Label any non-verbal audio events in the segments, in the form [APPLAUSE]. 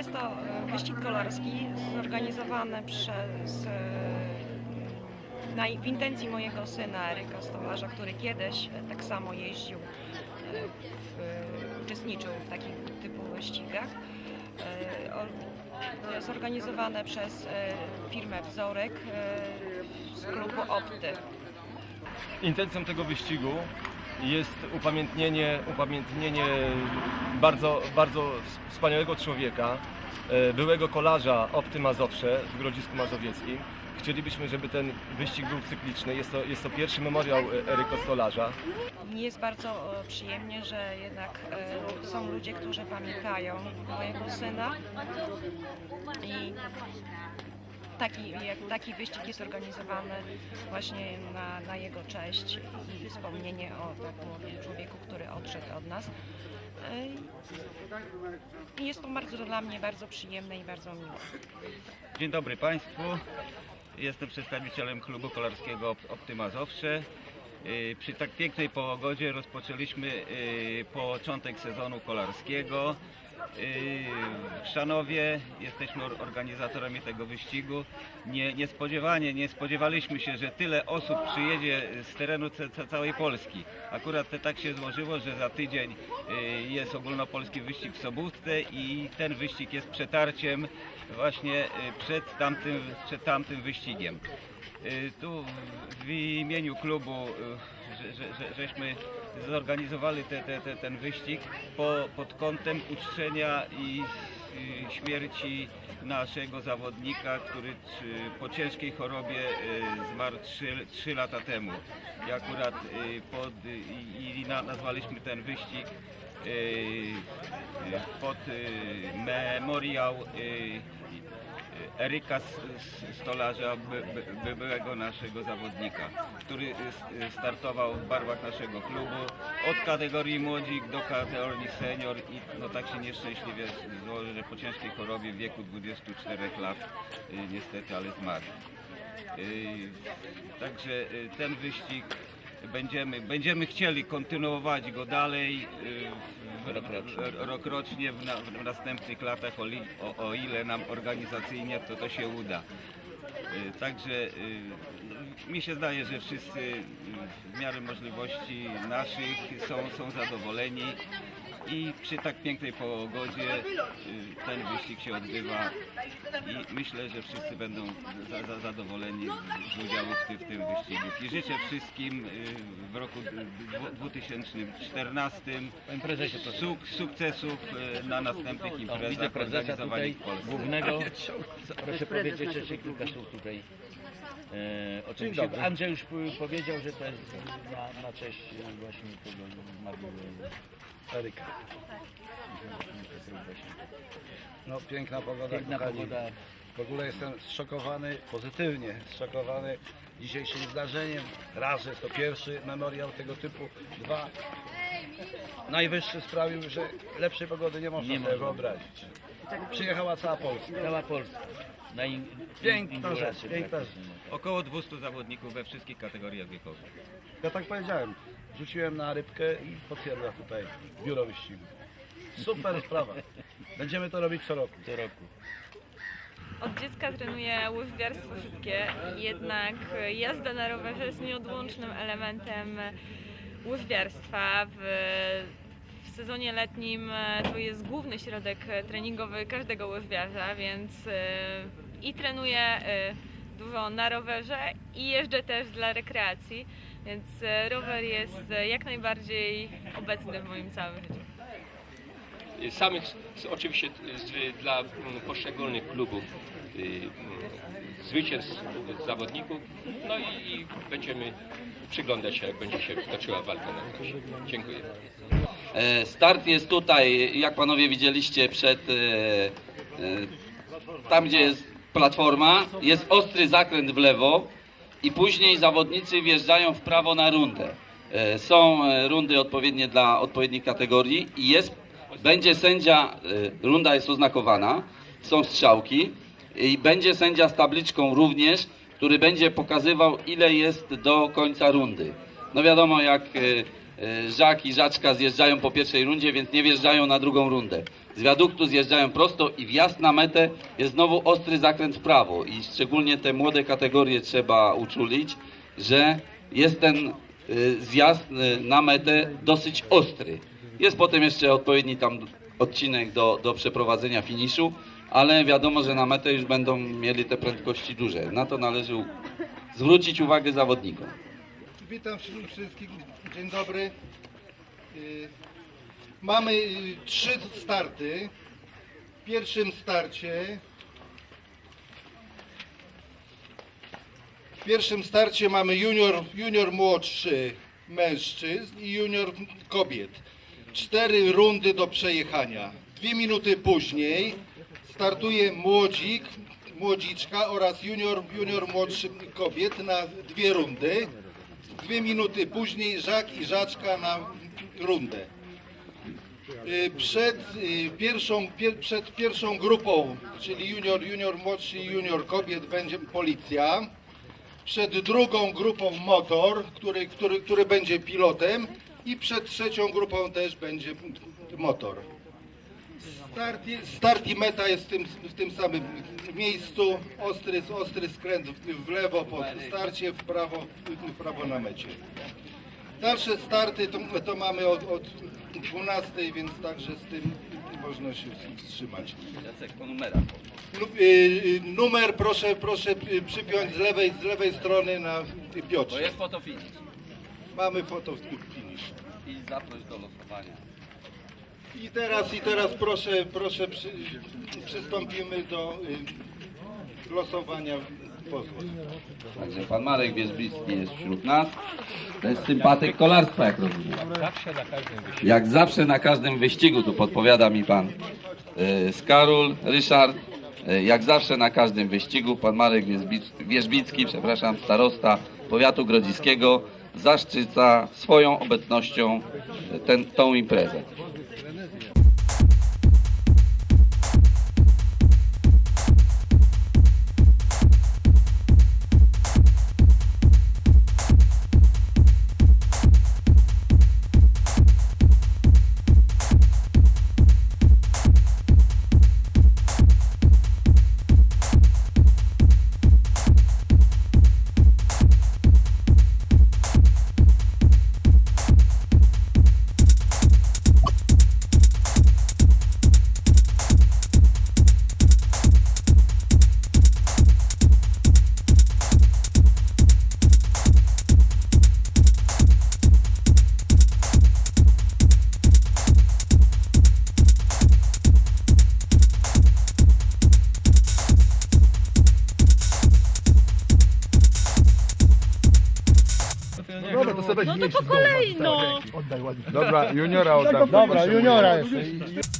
Jest to e, wyścig kolarski zorganizowany przez e, na, w intencji mojego syna Eryka Stolarza, który kiedyś e, tak samo jeździł, w, uczestniczył w takich typu wyścigach. Zorganizowane przez firmę Wzorek z klubu Opty. Intencją tego wyścigu jest upamiętnienie, upamiętnienie bardzo, bardzo wspaniałego człowieka, e, byłego kolarza Opty Mazowsze w Grodzisku Mazowieckim. Chcielibyśmy, żeby ten wyścig był cykliczny. Jest to, jest to pierwszy memoriał e, Eryka Stolarza. Mi jest bardzo e, przyjemnie, że jednak są ludzie, którzy pamiętają mojego syna i taki, taki wyścig jest organizowany właśnie na, na jego cześć i wspomnienie o takim człowieku, który odszedł od nas. I jest to bardzo dla mnie bardzo przyjemne i bardzo miłe. Dzień dobry Państwu. Jestem przedstawicielem klubu kolarskiego Op- Optyma Zawsze. Yy, Przy tak pięknej pogodzie rozpoczęliśmy yy, początek sezonu kolarskiego. Yy, W Szanowie jesteśmy or- organizatorami tego wyścigu. Nie, niespodziewanie, nie spodziewaliśmy się, że tyle osób przyjedzie z terenu ca- ca- całej Polski. Akurat te tak się złożyło, że za tydzień yy, jest ogólnopolski wyścig w Sobótce i ten wyścig jest przetarciem właśnie yy, przed tamtym, przed tamtym wyścigiem. Tu w imieniu klubu że, że, żeśmy zorganizowali te, te, te, ten wyścig po, pod kątem uczczenia i y, śmierci naszego zawodnika, który po ciężkiej chorobie y, zmarł 3, trzy lata temu. I akurat y, pod, i, i na- nazwaliśmy ten wyścig y, y, pod y, memoriał y, Eryka Stolarza, by, by, by byłego naszego zawodnika, który startował w barwach naszego klubu od kategorii młodzik do kategorii senior i no tak się nieszczęśliwie złoży, że po ciężkiej chorobie w wieku 24 lat y, niestety, ale zmarł. Y, Także y, ten wyścig będziemy, będziemy chcieli kontynuować go dalej y, w- w- rokrocznie w, na, w następnych latach, o, li, o, o ile nam organizacyjnie to, to się uda. Y, Także y, mi się zdaje, że wszyscy w miarę możliwości naszych są, są zadowoleni i przy tak pięknej pogodzie y, ten wyścig się odbywa i myślę, że wszyscy będą za, za zadowoleni z udziału w, tym- w tym wyścigu. I życzę wszystkim y, w roku dwu- 2014 Panie prezesie, proszę. suk, sukcesów y, na następnych widzę imprezach prezesa tutaj organizowanych w Polsce. głównego. [LAUGHS] Proszę powiedzieć jeszcze kilka słów tutaj. E, o czym się, Andrzej już powiedział, że to jest na, na cześć właśnie tego Eryka. No piękna pogoda, Piękna kochani. pogoda. W ogóle jestem zszokowany, pozytywnie zszokowany dzisiejszym zdarzeniem. Raz, jest to pierwszy memoriał tego typu. Dwa, najwyższy sprawił, że lepszej pogody nie można Nie sobie wyobrazić. Przyjechała cała Polska. Cała Polska. Na in, Piękna rzecz, piękna praktycznie. Około 200 zawodników we wszystkich kategoriach wiekowych. Ja tak powiedziałem. Rzuciłem na rybkę i potwierdza tutaj biuro wyścigu. Super sprawa. Będziemy to robić co roku. Co roku. Od dziecka trenuję łyżwiarstwo szybkie, jednak jazda na rowerze jest nieodłącznym elementem łyżwiarstwa. W, w sezonie letnim to jest główny środek treningowy każdego łyżwiarza, więc e, i trenuję e, dużo na rowerze i jeżdżę też dla rekreacji, więc e, rower jest e, jak najbardziej obecny w moim całym życiu. samych oczywiście z, dla mm, poszczególnych klubów y, mm, zwycięstw zawodników. No i, i będziemy przyglądać się, jak będzie się toczyła walka na rowerze. Dziękuję. E, Start jest tutaj, jak panowie widzieliście, przed e, e, tam, gdzie jest platforma. Jest ostry zakręt w lewo i później zawodnicy wjeżdżają w prawo na rundę. E, Są e, rundy odpowiednie dla odpowiednich kategorii i jest, będzie sędzia, e, runda jest oznakowana, są strzałki i będzie sędzia z tabliczką również, który będzie pokazywał ile jest do końca rundy. No wiadomo, jak Żak i Żaczka zjeżdżają po pierwszej rundzie, więc nie wjeżdżają na drugą rundę. Z wiaduktu zjeżdżają prosto i wjazd na metę jest znowu ostry zakręt w prawo i szczególnie te młode kategorie trzeba uczulić, że jest ten y, zjazd y, na metę dosyć ostry. Jest potem jeszcze odpowiedni tam odcinek do, do przeprowadzenia finiszu, ale wiadomo, że na metę już będą mieli te prędkości duże. Na to należy zwrócić uwagę zawodnikom. Witam wszystkich, dzień dobry. Y, Mamy y, trzy starty. W pierwszym starcie w pierwszym starcie mamy junior, junior młodszy mężczyzn i junior kobiet. Cztery rundy do przejechania. Dwie minuty później startuje młodzik, młodziczka oraz junior, junior młodszy kobiet na dwie rundy. Dwie minuty później Żak i Żaczka na rundę. Y, Przed y, pierwszą, pier, przed pierwszą grupą, czyli junior, junior młodszy i junior kobiet będzie policja. Przed drugą grupą motor, który, który, który będzie pilotem i przed trzecią grupą też będzie motor. Start, start i meta jest w tym, w tym samym miejscu. Ostry, ostry skręt w, lewo po starcie, w prawo, w prawo na mecie. Dalsze starty to, to mamy od, od 12, więc także z tym można się wstrzymać. Jacek, po numerach. Nu- y, y, Numer proszę, proszę przypiąć z lewej, z lewej strony na Piotrze. fotofinish Mamy foto finish. i zaproś do losowania. I teraz, i teraz proszę, proszę przy, przystąpimy do y, losowania pozwów. Także pan Marek Wierzbicki jest wśród nas. To jest sympatyk kolarstwa, jak rozumiem. Jak zawsze na każdym wyścigu, tu podpowiada mi pan y, Skarul, Ryszard. Y, jak zawsze na każdym wyścigu pan Marek Wierzbic- Wierzbicki, przepraszam, starosta powiatu grodziskiego, zaszczyca swoją obecnością y, ten, tą imprezę. No. Dobra, juniora oddam. Dobra, juniora jeszcze.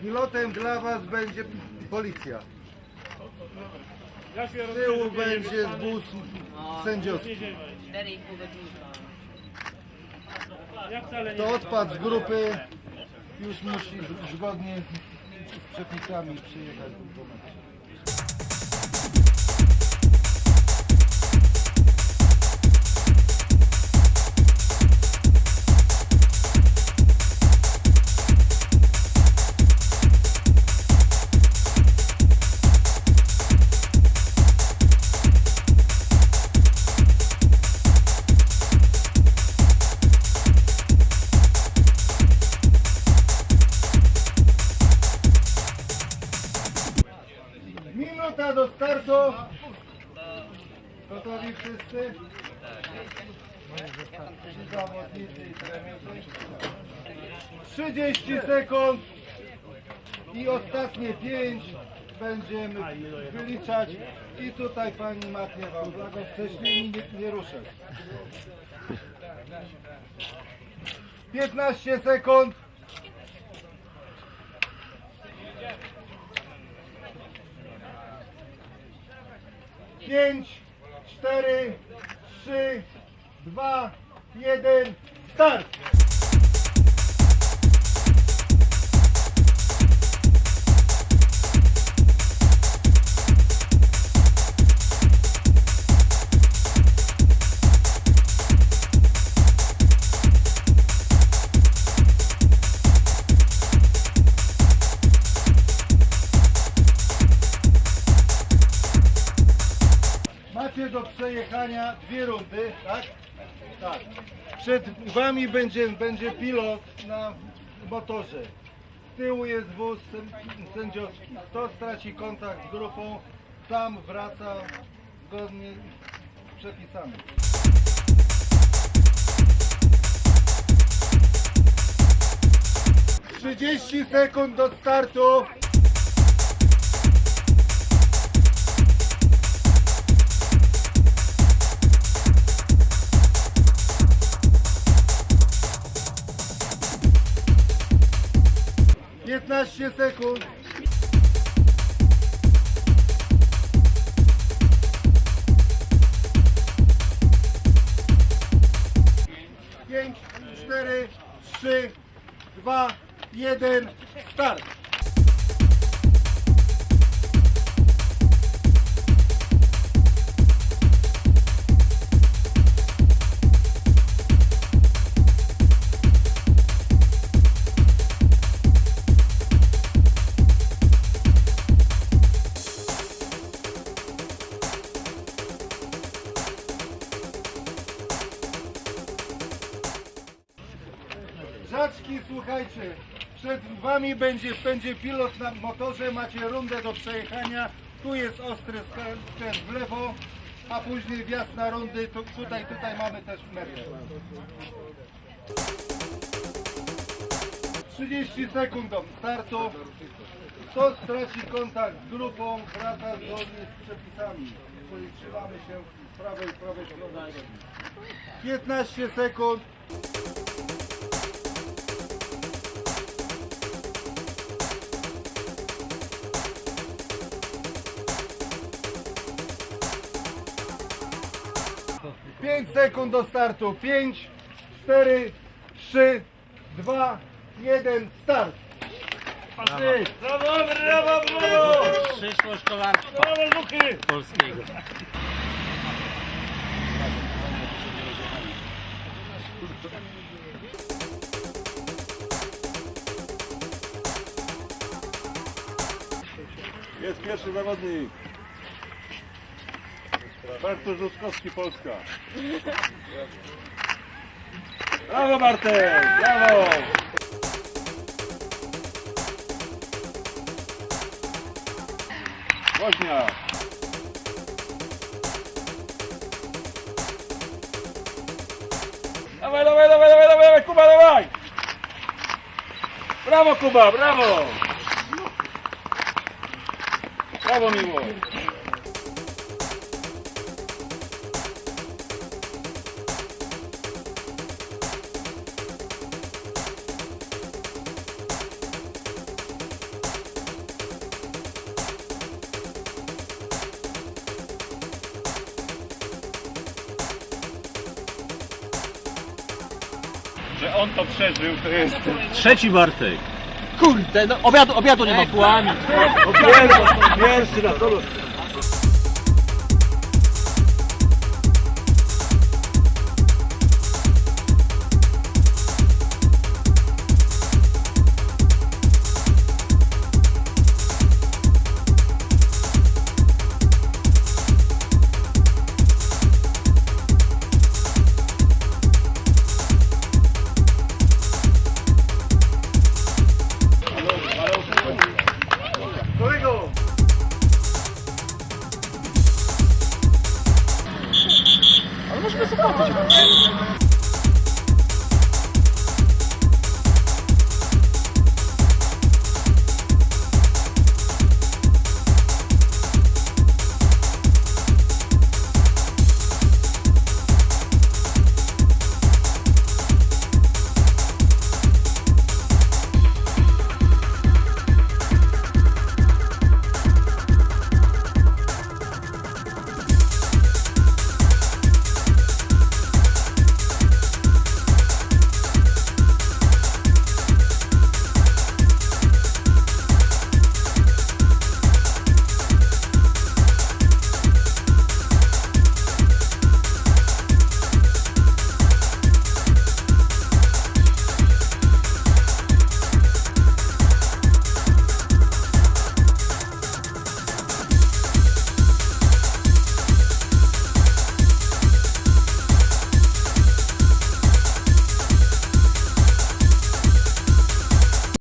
Pilotem dla Was będzie policja. Z tyłu będzie wóz sędziowski. Kto odpadł z grupy, już musi z- zgodnie z przepisami przyjechać. Gotowi wszyscy? Ci zawodnicy i trenerzy. 30 sekund i ostatnie 5 będziemy wyliczać i tutaj pani machnie wam wcześniej nie, nie ruszać. 15 sekund. 5, 4, 3, 2, 1, start! Przejechania dwie rundy, tak? Tak. Przed wami będzie, będzie pilot na motorze. Z tyłu jest wóz sę- sędziowski. Kto straci kontakt z grupą, sam wraca zgodnie z przepisami. Trzydzieści sekund do startu. Piętnaście sekund. Pięć, cztery, trzy, dwa, jeden, start. Żaczki, słuchajcie, przed wami będzie, będzie pilot na motorze, macie rundę do przejechania, tu jest ostry skrę- skręt w lewo, a później wjazd na rundy, tu, tutaj, tutaj mamy też metr. 30 sekund do startu. Kto straci kontakt z grupą, wraca zgodnie z przepisami. Czyli trzymamy się prawej, prawej strony. 15 sekund. Pięć sekund do startu. Pięć, cztery, trzy, dwa, jeden, start. Brawo, brawo, brawo! Przyszłość kolarstwa Brawo, Luki! polskiego. Jest pierwszy zawodnik. Bartosz Ruskowski, Polska. Brawo Bartek! Brawo! Woźnia. Dawaj, dawaj, dawaj, dawaj, dawaj, Kuba, dawaj! Brawo Kuba, brawo! Brawo miło! Że on to przeżył, to jest... Trzeci Bartek. Kurde, no obiadu, obiadu nie ma. Kłamie. Pierwszy na.